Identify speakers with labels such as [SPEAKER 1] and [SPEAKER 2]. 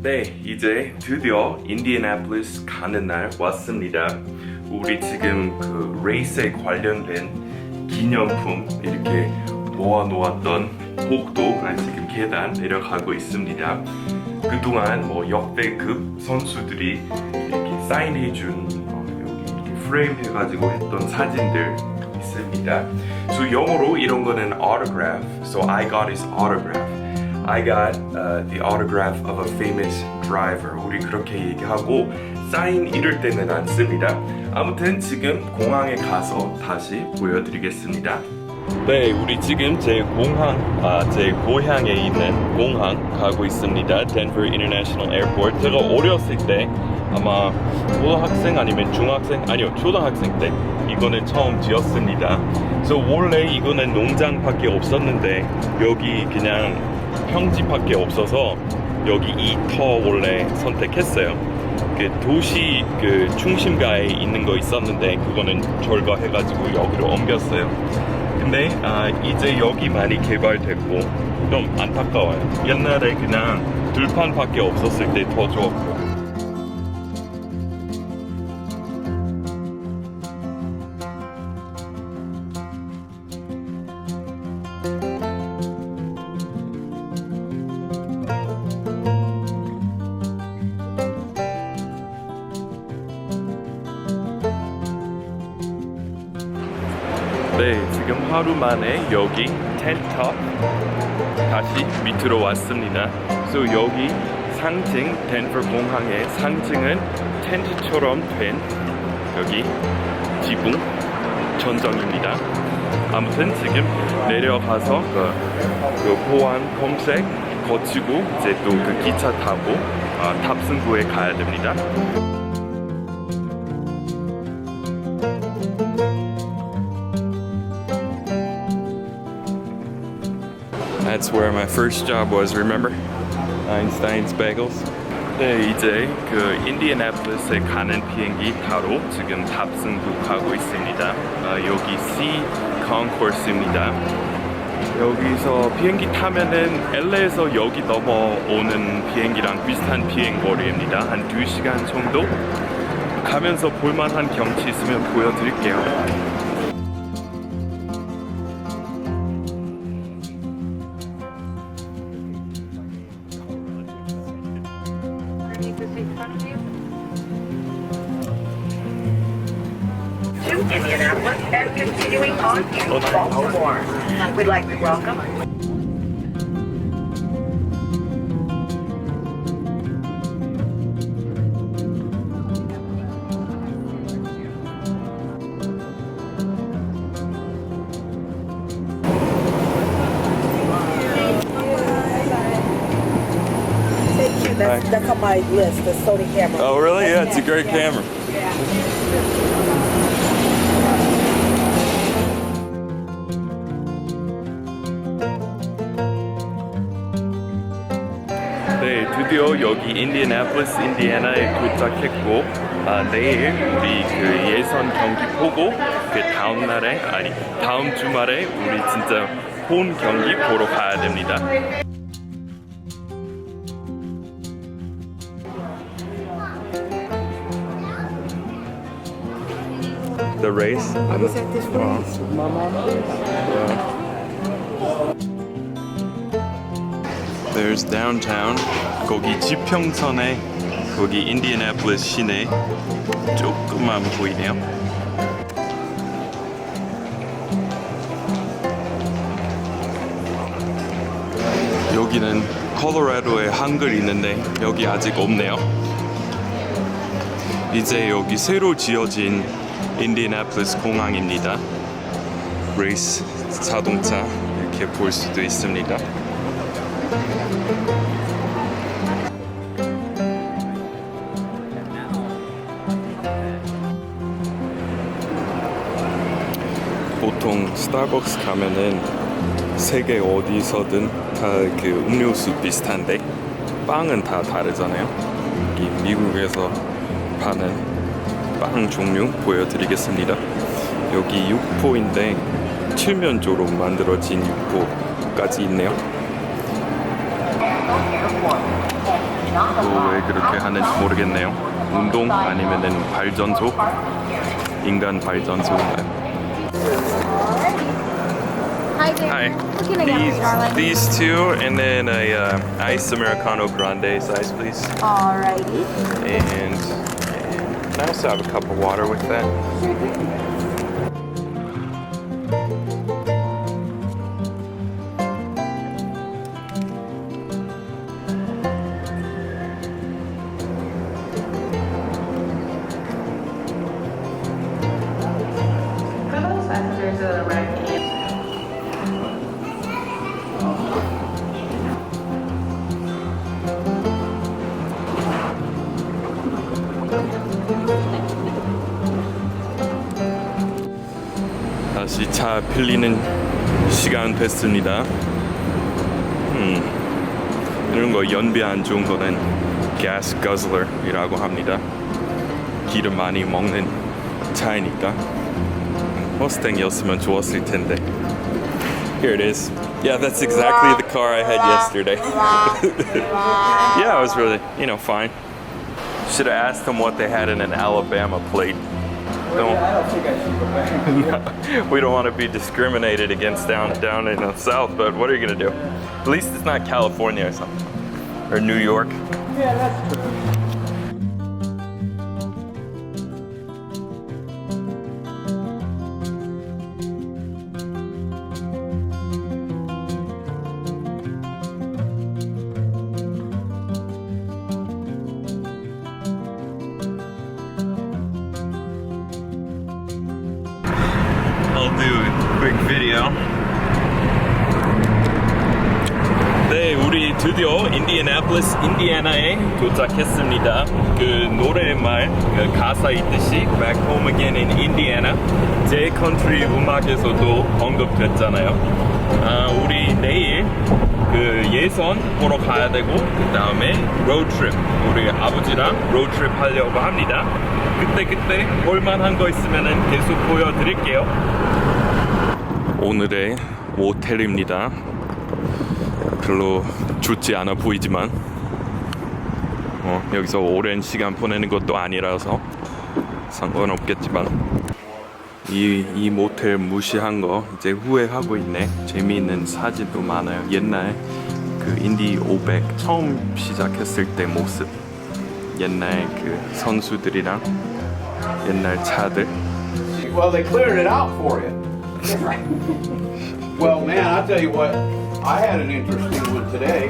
[SPEAKER 1] 네, 이제 드디어 인디애나폴리스 가는 날 왔습니다. 우리 지금 그 레이스에 관련된 기념품 이렇게 모아놓았던 복도 아, 지금 계단 내려가고 있습니다. 그동안 뭐 역대급 선수들이 이렇게 사인해준 어, 여기 프레임 해가지고 했던 사진들 있습니다. So 영어로 이런 거는 autograph. So I got his autograph. I got uh, the autograph of a famous driver. 우리 그렇게 얘기하고 사인 이럴 때는 안 씁니다. 아무튼 지금 공항에 가서 다시 보여드리겠습니다. 네, 우리 지금 제 공항, 아, 제 고향에 있는 공항 가고 있습니다. Denver International Airport. 제가 어렸을 때 아마 고등학생 아니면 중학생 아니요 초등학생 때 이거는 처음 지었습니다. 그래서 원래 이거는 농장밖에 없었는데 여기 그냥 평지밖에 없어서 여기 이 터 원래 선택했어요. 그 도시 그 중심가에 있는 거 있었는데 그거는 절거해가지고 여기로 옮겼어요. 근데 아, 이제 여기 많이 개발됐고 좀 안타까워요. 옛날에 그냥 들판밖에 없었을 때 더 좋았고. 네, 지금 하루 만에 여기 텐트탑 다시 밑으로 왔습니다. 그래서 여기 상징 덴버 공항의 상징은 텐트처럼 된 여기 지붕 전정입니다. 아무튼 지금 내려가서 그, 그 보안 검색 거치고 이제 또 그 기차 타고 아, 탑승구에 가야 됩니다. That's where my first job was, remember? Einstein's Bagels. 네, 이제 그 인디애나폴리스에 가는 비행기 타로 지금 탑승구 가고 있습니다. 아, 여기 C 컨코스입니다. 여기서 비행기 타면은 LA에서 여기 넘어오는 비행기랑 비슷한 비행 거리입니다. 한 2시간 정도 가면서 볼만한 경치 있으면 보여드릴게요.
[SPEAKER 2] Indianapolis and continuing on to Baltimore. We'd like to welcome
[SPEAKER 3] Thank you. That's, that's on my list, the Sony camera.
[SPEAKER 1] Oh, really? Yeah, it's a great camera. 네, 드디어 여기 인디애나폴리스, 인디애나에 도착했고 아, 내일 우리 그 예선 경기 보고 그 다음 날에 아니 다음 주말에 우리 진짜 본 경기 보러 가야 됩니다. The race.
[SPEAKER 3] I was at this race.
[SPEAKER 1] There's downtown. 거기 지평선에 거기 인디애나폴리스 시내 조금만 보이네요. 여기는 콜로라도에 한글 있는데 여기 아직 없네요. 이제 여기 새로 지어진 인디애나폴리스 공항입니다. 레이스 자동차 이렇게 볼 수도 있습니다. 보통 스타벅스 가면은 세계 어디서든 다 그 음료수 비슷한데 빵은 다 다르잖아요. 이 미국에서 파는 빵 종류 보여드리겠습니다. 여기 육포인데 칠면조로 만들어진 육포까지 있네요. 또 왜 그렇게 하는지 모르겠네요. 운동 아니면은 발전소? 인간 발전소인가요?
[SPEAKER 4] Hi there.
[SPEAKER 1] Hi.
[SPEAKER 4] What can I get for you, darling?
[SPEAKER 1] these two, and then a uh, ice americano grande size, please.
[SPEAKER 4] Alrighty.
[SPEAKER 1] And, and I also have a cup of water with that.
[SPEAKER 5] For
[SPEAKER 1] 다시 차 빌리는 시간 됐습니다. 음, 이런 거 연비 안 좋은 거는 gas guzzler이라고 합니다. 기름 많이 먹는 차이니까. 허스탱이었으면 좋았을 텐데. Here it is. Yeah, that's exactly the car I had yesterday. yeah, it was really, you know, fine. Should have asked them what they had in an Alabama plate. Don't. we don't want to be discriminated against down down in the south, but what are you gonna do? At least it's not California or something, or New York. I'll do a quick video. 네, 우리 드디어 인디애나폴리스, 인디애나에 도착했습니다. 그 노래말 그 가사 있듯이 Back Home Again in Indiana 제 컨트리 음악에서도 언급됐잖아요. 아, 우리 내일 그 예선 보러 가야 되고 그 다음에 로드트립 우리 아버지랑 로드트립 하려고 합니다. 그때 그때 볼만한 거 있으면은 계속 보여드릴게요. 오늘의 모텔입니다. 별로 좋지 않아 보이지만 어, 여기서 오랜 시간 보내는 것도 아니라서 상관없겠지만 이, 이 모텔 무시한 거 이제 후회하고 있네 재미있는 사진도 많아요 옛날 그 인디 500 처음 시작했을 때 모습 옛날 그 선수들이랑 옛날 차들
[SPEAKER 6] Well, they cleared it out for you. Well, man, I tell you what, I had an interesting one today.